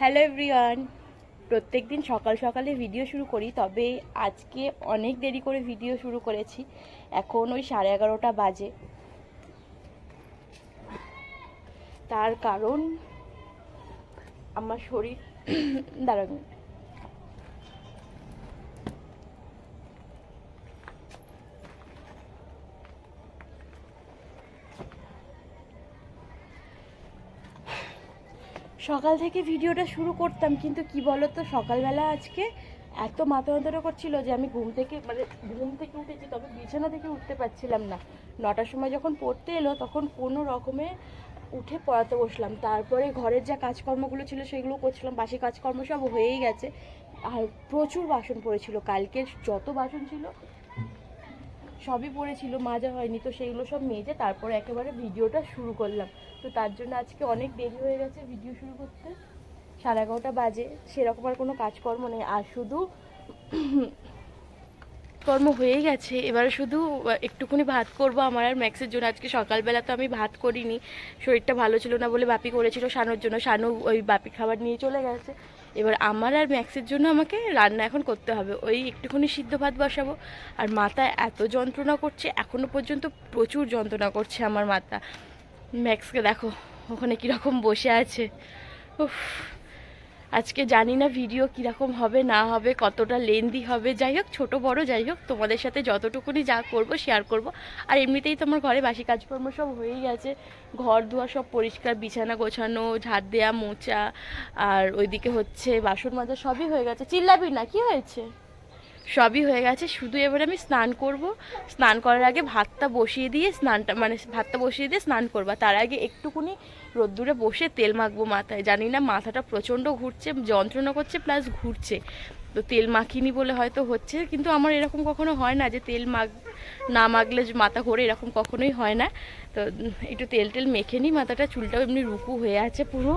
Hello everyone. প্রত্যেক দিন সকাল সকালে ভিডিও শুরু করি, তবে আজকে অনেক দেরি করে ভিডিও শুরু করেছি। এখন ওই সাড়ে এগারোটা বাজে। তার কারণ আমার শরীর দাঁড়ান সকাল থেকে ভিডিওটা শুরু করতাম, কিন্তু কি বলতো, সকালবেলা আজকে এত মাথা যন্ত্রণা করছিল যে আমি ঘুম থেকে মানে ঘুম থেকে উঠেছি, তবে বিছানা থেকে উঠতে পারছিলাম না। নটার সময় যখন পড়তে এলো, তখন কোনো রকমে উঠে পড়াতে বসলাম। তারপরে ঘরের যা কাজকর্মগুলো ছিল, সেগুলো করছিলাম। বাসি কাজকর্ম সব হয়েই গেছে। আর প্রচুর বাসন পড়েছিল। কালকের যত বাসন ছিল সবই পড়েছিল, মাজা হয়নি, তো সেইগুলো সব মেজে তারপরে একেবারে ভিডিওটা শুরু করলাম। তো তার জন্য আজকে অনেক দেরি হয়ে গেছে ভিডিও শুরু করতে। সাড়ে এগারোটা বাজে, সেরকম আর কোনো কাজকর্ম নেই। আর শুধু কর্ম হয়ে গেছে। এবারে শুধু একটুখানি ভাত করব আমার আর ম্যাক্সের জন্য। আজকে সকালবেলা তো আমি ভাত করিনি। শরীরটা ভালো ছিল না বলে বাপি করেছিল শানুর জন্য। শানু ওই বাপি খাবার নিয়ে চলে গেছে। এবার আমার আর ম্যাক্সের জন্য আমাকে রান্না এখন করতে হবে। ওই একটুখানি সিদ্ধ ভাত বসাবো। আর মাথায় এত যন্ত্রণা করছে এখনও পর্যন্ত প্রচুর যন্ত্রণা করছে আমার মাথা। ম্যাক্সকে দেখো, ওখানে কীরকম বসে আছে। উফ। আজকে জানি না ভিডিও কীরকম হবে, না হবে, কতটা লেন্দি হবে। যাই হোক, ছোটো, বড় যাই হোক, তোমাদের সাথে যতটুকুনি যা করব শেয়ার করব। আর এমনিতেই তো আমার ঘরে বাসি কাজকর্ম সব হয়েই গেছে। ঘর দুয়ার সব পরিষ্কার, বিছানা গোছানো ঝাড় দেয়া মোচা আর ওইদিকে হচ্ছে বাসন মাজা সবই হয়ে গেছে। চিল্লাবি না, কি হয়েছে? সবই হয়ে গেছে, শুধু এবার আমি স্নান করব। স্নান করার আগে ভাতটা বসিয়ে দিয়ে স্নানটা মানে ভাতটা বসিয়ে দিয়ে স্নান করব। তার আগে একটুকুনি রোদ্দুরে বসে তেল মাখবো মাথায়। জানি না, মাথাটা প্রচণ্ড ঘুরছে, যন্ত্রণা করছে প্লাস ঘুরছে। তো তেল মাখিনি বলে হয়তো হচ্ছে, কিন্তু আমার এরকম কখনো হয় না যে তেল মাখ, না মাখলে মাথা ঘোরে, এরকম কখনোই হয় না। তো একটু তেল টেল মেখে নিই, মাথাটা চুলটাও এমনি রুকু হয়ে আছে পুরো।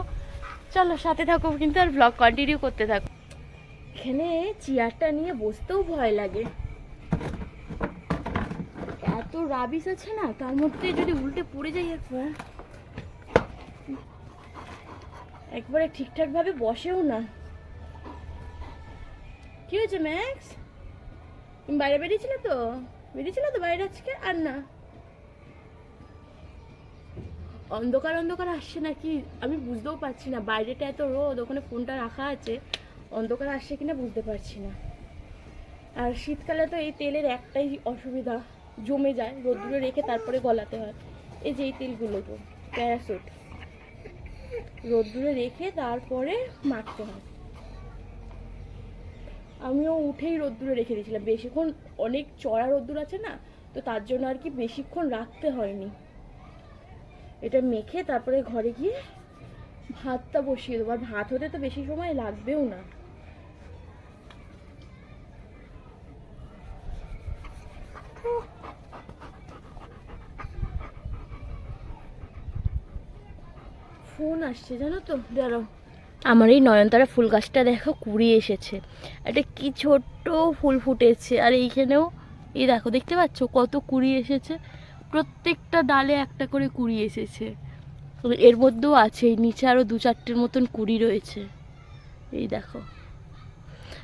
চলো সাথে থাকো, কিন্তু আর ব্লগ কন্টিনিউ করতে থাকো। এখানে চেয়ারটা নিয়ে বসতেও ভয় লাগে। এত রাবিস আছে না, তার মধ্যে যদি উল্টে পড়ে যাই একবার একবারে ঠিকঠাক ভাবে বসেও না। কি হয়েছে, ম্যাক্স? তুমি বাইরে বেরিয়েছিলে তো? বেরিয়েছিলে তো বাইরে আজকে? আর না। অন্ধকার অন্ধকার আসছে নাকি? আমি বুঝতেও পারছি না। বাইরেটা এত রোদ, ওখানে ফোনটা রাখা আছে। অন্ধকার আসছে কিনা বুঝতে পারছি না। আর শীতকালে তো এই তেলের একটাই অসুবিধা, জমে যায়। রোদ্দুরে রেখে তারপরে গলাতে হয়। এই যে এই তেলগুলো তো, প্যারাসুট। রোদ্দুরে রেখে তারপরে মাখতে হয়। আমিও উঠেই রোদ্দুরে রেখে দিয়েছিলাম। বেশিক্ষণ অনেক চড়া রোদ্দুর আছে না, তো তার জন্য আর কি বেশিক্ষণ রাখতে হয়নি। এটা মেখে তারপরে ঘরে গিয়ে ভাতটা বসিয়ে দেবো। আর ভাত হতে তো বেশি সময় লাগবেও না ফোন আসছে জানো তো? দাঁড়াও। আমার এই নয়নতারা ফুল গাছটা দেখো, কুড়ি এসেছে। এটা কি ছোট্ট ফুল ফুটেছে। আর এইখানেও, এই দেখো, দেখতে পাচ্ছ? কত কুড়ি এসেছে। প্রত্যেকটা ডালে একটা করে কুড়ি এসেছে। এর মধ্যেও আছে নিচে আরও দু চারটের মতন কুড়ি রয়েছে। এই দেখো।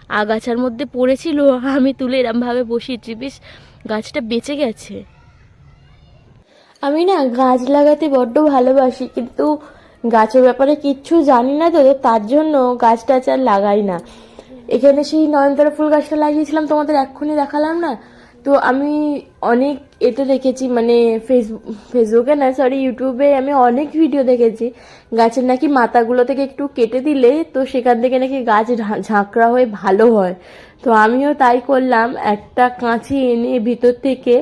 আগাছার মধ্যে পড়েছিল, আমি তুলে এরমভাবে বসিয়েছি। বেশ, গাছটা বেঁচে গেছে। আমি না গাছ লাগাতে বড্ড ভালোবাসি, কিন্তু গাছের ব্যাপারে কিচ্ছু জানি না তো তার জন্য গাছ টাছ আর লাগাই না। এখানে সেই নয়নতারা ফুল গাছটা লাগিয়েছিলাম, তোমাদের এক্ষুনি দেখালাম না? তো আমি অনেক এতে দেখেছি মানে ফেসবুক ফেসবুকে না সরি ইউটিউবে আমি অনেক ভিডিও দেখেছি। গাছের নাকি মাথাগুলো থেকে একটু কেটে দিলে তো সেখান থেকে নাকি গাছ ঝাঁকড়া হয়ে ভালো হয়। তো আমিও তাই করলাম। একটা কাঁচি এনে ভিতর থেকে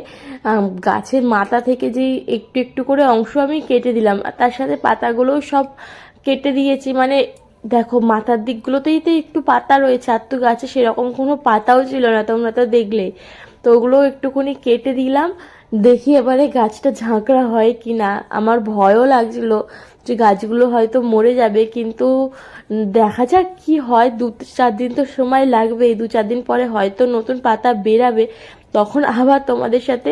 গাছের মাথা থেকে যেই একটু একটু করে অংশ আমি কেটে দিলাম। তার সাথে পাতাগুলোও সব কেটে দিয়েছি। মানে দেখো, মাথার দিকগুলোতেই তো একটু পাতা রয়েছে। আর তো গাছে সেরকম কোনো পাতাও ছিল না, তোমরা তো দেখলে। তো ওগুলো একটুখানি কেটে দিলাম। দেখি এবারে গাছটা ঝাঁকড়া হয় কি না আমার ভয়ও লাগছিল। যে গাছগুলো হয়তো মরে যাবে, কিন্তু দেখা যাক কি হয়। দু চার দিন তো সময় লাগবে দু চার দিন পরে হয়তো নতুন পাতা বেরাবে। তখন আবার তোমাদের সাথে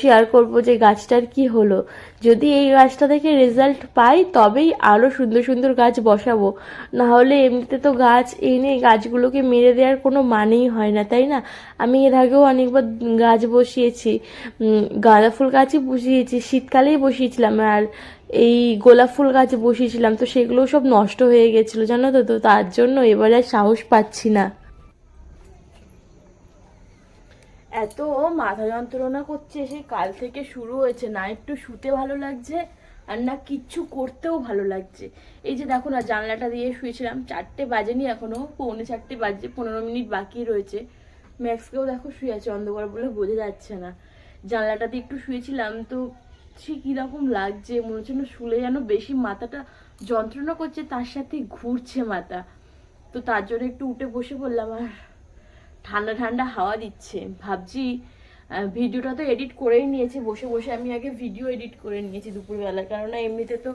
শেয়ার করব যে গাছটার কি হলো। যদি এই গাছটা থেকে রেজাল্ট পাই, তবেই আরও সুন্দর সুন্দর গাছ বসাবো। না হলে এমনিতে তো গাছ এনে গাছগুলোকে মেরে দেওয়ার কোনো মানেই হয় না, তাই না? আমি এর আগেও অনেকবার গাছ বসিয়েছি গাঁদা ফুল গাছই বসিয়েছি, শীতকালেই বসিয়েছিলাম আর এই গোলাপ ফুল গাছ বসিয়েছিলাম, তো সেগুলো সব নষ্ট হয়ে গেছিল, জানো তো? তো তার জন্য এবারে আর সাহস পাচ্ছি না। এত মাথা যন্ত্রণা করছে সেই কাল থেকে শুরু হয়েছে। না একটু শুতে ভালো লাগছে, আর না কিচ্ছু করতেও ভালো লাগছে। এই যে দেখো না, জানলাটা দিয়ে শুয়েছিলাম, চারটে বাজেনি এখনও পৌনে চারটে বাজে, পনেরো মিনিট বাকি রয়েছে। ম্যাক্সকেও দেখো শুয়ে আছে, অন্ধকার বলে বোঝা যাচ্ছে না। জানলাটা দিয়ে একটু শুয়েছিলাম, তো সে কীরকম লাগছে, মনে হচ্ছে না শুলে যেন বেশি মাথাটা যন্ত্রণা করছে, তার সাথে ঘুরছে মাথা। তো তার জন্য একটু উঠে বসে পড়লাম আর ঠান্ডা ঠান্ডা হাওয়া দিচ্ছে। ভাবছি ভিডিওটা তো এডিট করেই নিয়েছি। বসে বসে আমি আগে ভিডিও এডিট করে নিয়েছি দুপুরবেলা কারণ এমনিতে তো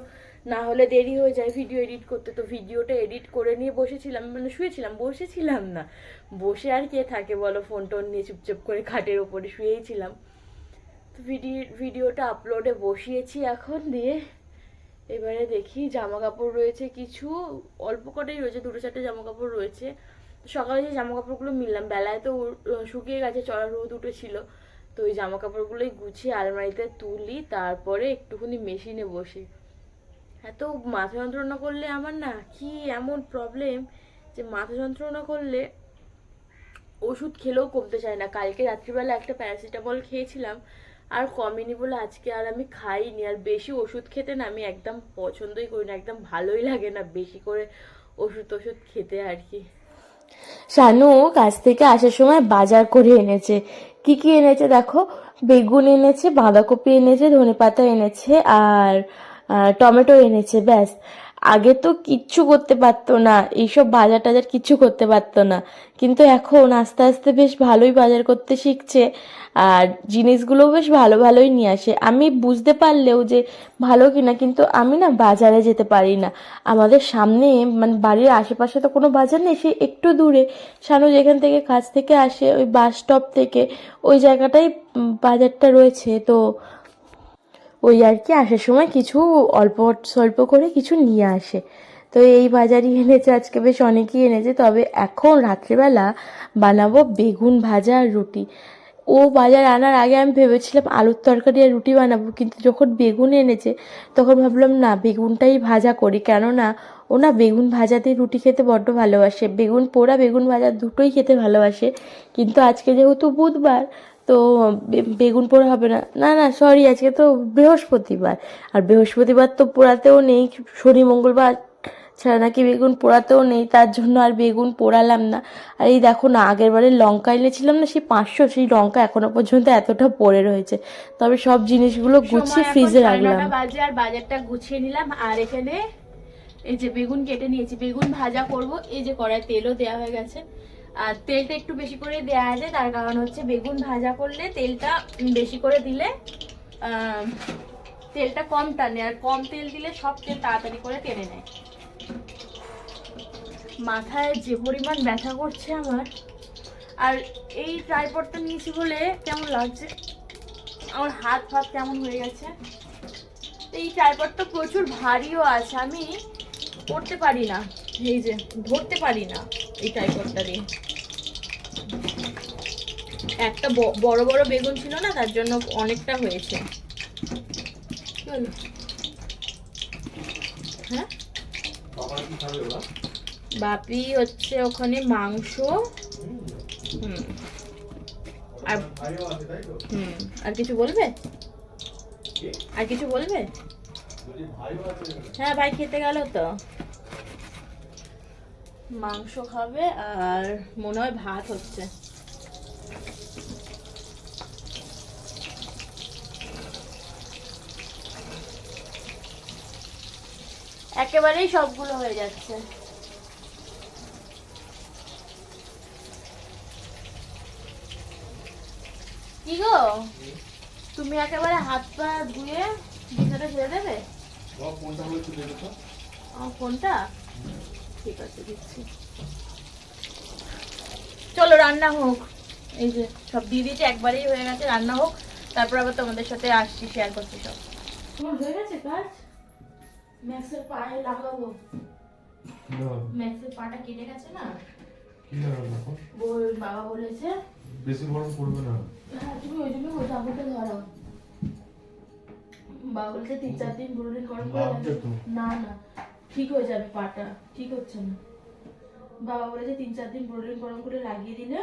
না হলে দেরি হয়ে যায় ভিডিও এডিট করতে। তো ভিডিওটা এডিট করে নিয়ে বসেছিলাম মানে শুয়েছিলাম, বসেছিলাম না। বসে আর কে থাকে বলো ফোন টোন নিয়ে চুপচাপ করে খাটের ওপরে শুয়েই ছিলাম তো ভিডিও ভিডিওটা আপলোডে বসিয়েছি এখন দিয়ে। এবারে দেখি জামা কাপড় রয়েছে কিছু। অল্প কটাই রয়েছে, দুটো চারটে জামা কাপড় রয়েছে। সকালে যে জামা কাপড়গুলো মিললাম, বেলায় তো শুকিয়ে গেছে, চড়া রোদ উঠেছিল। তো ওই জামা কাপড়গুলোই গুছিয়ে আলমারিতে তুলি, তারপরে একটুখানি মেশিনে বসি। এত মাথা যন্ত্রণা করলে আমার না কি এমন প্রবলেম যে মাথা যন্ত্রণা করলে ওষুধ খেলেও কমতে চায় না। কালকে রাত্রিবেলা একটা প্যারাসিটামল খেয়েছিলাম, আর কমেনি বলে আজকে আর আমি খাইনি। আর বেশি ওষুধ খেতে না আমি একদম পছন্দই করি না, একদম ভালোই লাগে না বেশি করে ওষুধ ওষুধ খেতে আর কি। শানু কাছ থেকে আসার সময় বাজার করে এনেছে। কি কি এনেছে দেখো? বেগুন এনেছে, বাঁধাকপি এনেছে ধনে পাতা এনেছে, আর টমেটো এনেছে, ব্যাস। আগে তো কিচ্ছু করতে পারতো না, এইসব বাজার টাজার কিচ্ছু করতে পারতো না। কিন্তু এখন আস্তে আস্তে বেশ ভালোই বাজার করতে শিখছে আর জিনিসগুলো বেশ ভালো ভালোই নিয়ে আসে। আমি বুঝতে পারলেও যে ভালো কিনা, কিন্তু আমি না বাজারে যেতে পারি না। আমাদের সামনে মানে বাড়ির আশেপাশে তো কোনো বাজার নেই, সে একটু দূরে। শানু যেখান থেকে কাজ থেকে আসে, ওই বাস স্টপ থেকে, ওই জায়গাটাই বাজারটা রয়েছে। তো ওই আর কি, আসার সময় কিছু অল্প স্বল্প করে কিছু নিয়ে আসে। তো এই বাজারই এনেছে, আজকে বেশ অনেকই এনেছে। তবে এখন রাত্রিবেলা বানাবো বেগুন ভাজা আর রুটি। ও বাজার আনার আগে আমি ভেবেছিলাম আলুর তরকারি আর রুটি বানাবো, কিন্তু যখন বেগুন এনেছে, তখন ভাবলাম, না, বেগুনটাই ভাজা করি। কেননা, ও না বেগুন ভাজা দিয়ে রুটি খেতে বড্ড ভালোবাসে। বেগুন পোড়া বেগুন ভাজা দুটোই খেতে ভালোবাসে। কিন্তু আজকে যেহেতু বুধবার তো বেগুন পোড়া হবে না। না না সরি আজকে তো বৃহস্পতিবার। আর বৃহস্পতিবার তো পোড়াতেও নেই শনি মঙ্গলবার ছাড়া নাকি বেগুন পোড়াতেও নেই তার জন্য আর বেগুন পোড়ালাম না। আর এই দেখো না আগের বারে লঙ্কা এনেছিলাম না সেই পাঁচশো সেই লঙ্কা এখনও পর্যন্ত এতটা পড়ে রয়েছে। তবে সব জিনিসগুলো গুছিয়ে ফ্রিজে রাখলাম। আর বাজারটা গুছিয়ে নিলাম। আর এখানে এই যে বেগুন কেটে নিয়েছি বেগুন ভাজা করব। এই যে কড়াই তেলও দেওয়া হয়ে গেছে। আর তেলটা একটু বেশি করে দেওয়া আছে তার কারণ হচ্ছে বেগুন ভাজা করলে তেলটা বেশি করে দিলে তেলটা কম টানে, আর কম তেল দিলে সব তেল তাড়াতাড়ি করে টেনে নেয়। মাথায় যে পরিমাণ ব্যথা করছে আমার, আর এই ট্রাইপডটা নিয়েছি বলে কেমন লাগছে? আমার হাত ফাত কেমন হয়ে গেছে? এই ট্রাইপডটা প্রচুর ভারীও আছে, আমি করতে পারি না। এই যে, ধরতে পারি না এই ট্রাইপডটা দিয়ে। একটা বড় বড় বেগুন ছিল না, তার জন্য অনেকটা হয়েছে। হ্যাঁ? বাপি হচ্ছে ওখানে মাংস। হুম। আর হুম। আর কিছু বলবে? আর কিছু বলবে? হ্যাঁ ভাই খেতে গেল তো। মাংস খাবে আর মনে হয় ভাত হচ্ছে। একেবারেই সবগুলো হয়ে যাচ্ছে। কি গো? তুমি একেবারে হাত পা ধুয়ে বিছানা ছেড়ে দেবে? কোনটা ঠিক আছে দিচ্ছি। চলো রান্না হোক। এই যে সব দিয়ে দিয়েছি একবারেই হয়ে গেছে রান্না হোক। তারপর আবার তোমাদের সাথে আসছি শেয়ার করছি সব। তোমার হয়ে গেছে কাজ? ম্যাক্সের পায়ে লাগাবো। ম্যাক্সের পাটা কেটে গেছে না? বাবা বলেছে। বেশি গরম পড়বে না। হ্যাঁ তুমি ওই জন্য চাবুকটা বাবা বলছে তিন চার দিন গরম করে। না না। ঠিক হয়ে যাবে পাটা ঠিক হচ্ছে না। বাবা বলেছে তিন চার দিন বোরলিন গরম করে লাগিয়ে দিলে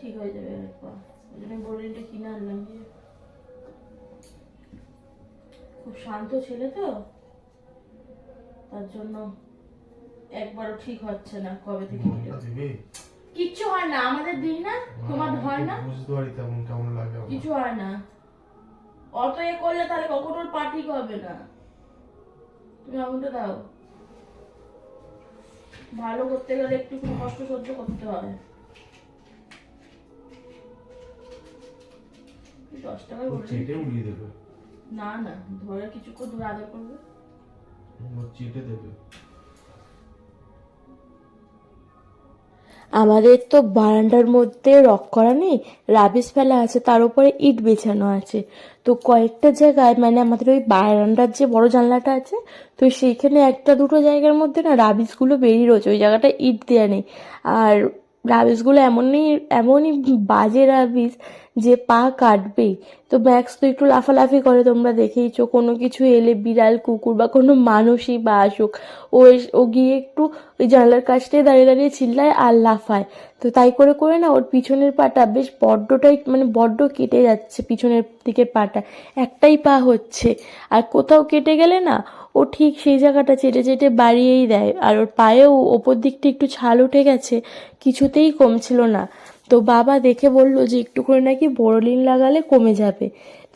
ঠিক হয়ে যাবে পা ওই জন্য বোরলিনটা কিনে আনলাম। খুব শান্ত ছেলে তো তার জন্য একবারও ঠিক হচ্ছে না কবে থেকে কিচ্ছু হয় না আমাদের দিন না তোমার হয় না? পারি তেমন কেমন লাগে কিছু হয় না। অত এ করলে তাহলে কখনো ওর পা ঠিক হবে না। তুমি আঙুলটা দাও। ভালো করতে গেলে একটু কষ্ট সহ্য করতে হবে। দশ টাকায় চেটে উড়িয়ে দেবে। না না ধরে কিছুক্ষণ ধরে আদর করবে। চেটে দেবে। আমাদের তো বারান্দার মধ্যে রক করা নেই, রাবিশ ফেলা আছে, তার উপরে ইট বেছানো আছে। তো কয়েকটা জায়গায় মানে আমাদের ওই বারান্দার যে বড় জানলাটা আছে, তো সেইখানে একটা দুটো জায়গার মধ্যে না রাবিশগুলো বেরিয়ে রয়েছে, ওই জায়গাটা ইট দেওয়া নেই। আর রাবিশগুলো এমনই এমনই বাজে রাবিশ যে পা কাটবেই। তো ম্যাক্স তো একটু লাফালাফি করে, তোমরা দেখেইছো, কোনো কিছু এলে বিড়াল, কুকুর বা কোনো মানুষই বা আসুক, ও ও গিয়ে একটু ওই জানলার কাছটায় দাঁড়িয়ে দাঁড়িয়ে চিল্লায় আর লাফায়। তো তাই করে করে না, ওর পিছনের পাটা বেশ বড্ডটাই মানে বড্ড কেটে যাচ্ছে পিছনের দিকে পাটা। একটাই পা হচ্ছে। আর কোথাও কেটে গেলে না ও ঠিক সেই জায়গাটা চেটে চেটে বাড়িয়েই দেয়। আর ওর পায়েও ওপর দিকটা একটু ছাল উঠে গেছে, কিছুতেই কমছিল না। তো বাবা দেখে বলল যে একটু করে নাকি বোরোলিন লাগালে কমে যাবে।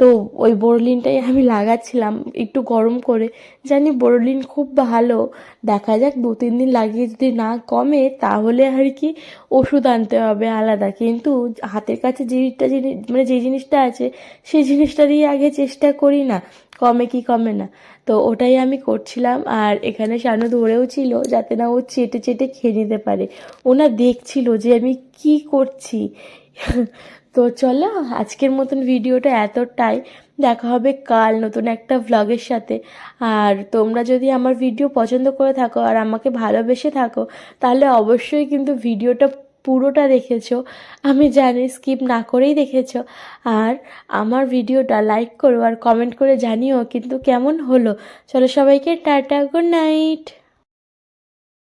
তো ওই বোরোলিনটাই আমি লাগাচ্ছিলাম একটু গরম করে। জানি বোরোলিন খুব ভালো, দেখা যাক দু তিন দিন লাগিয়ে যদি না কমে তাহলে আর কি ওষুধ আনতে হবে আলাদা। কিন্তু হাতের কাছে যেটা জিনিস মানে যে জিনিসটা আছে, সেই জিনিসটা দিয়ে আগে চেষ্টা করি না। কমে কি কমে না। তো ওটাই আমি করছিলাম আর এখানে শানু ধরেও ছিল যাতে না ও চেটে চেটে খেয়ে নিতে পারে। ওনা দেখছিল যে আমি কি করছি। তো চলো আজকের মতন ভিডিওটা এতটাই। দেখা হবে কাল নতুন একটা ভ্লগের সাথে। আর তোমরা যদি আমার ভিডিও পছন্দ করে থাকো আর আমাকে ভালোবেসে থাকো, তাহলে অবশ্যই কিন্তু ভিডিওটা পুরোটা দেখেছ। আমি জানি স্কিপ না করেই দেখেছ। আর আমার ভিডিওটা লাইক করো আর কমেন্ট করে জানিও কিন্তু কেমন হলো। চলো সবাইকে টাটা গুড নাইট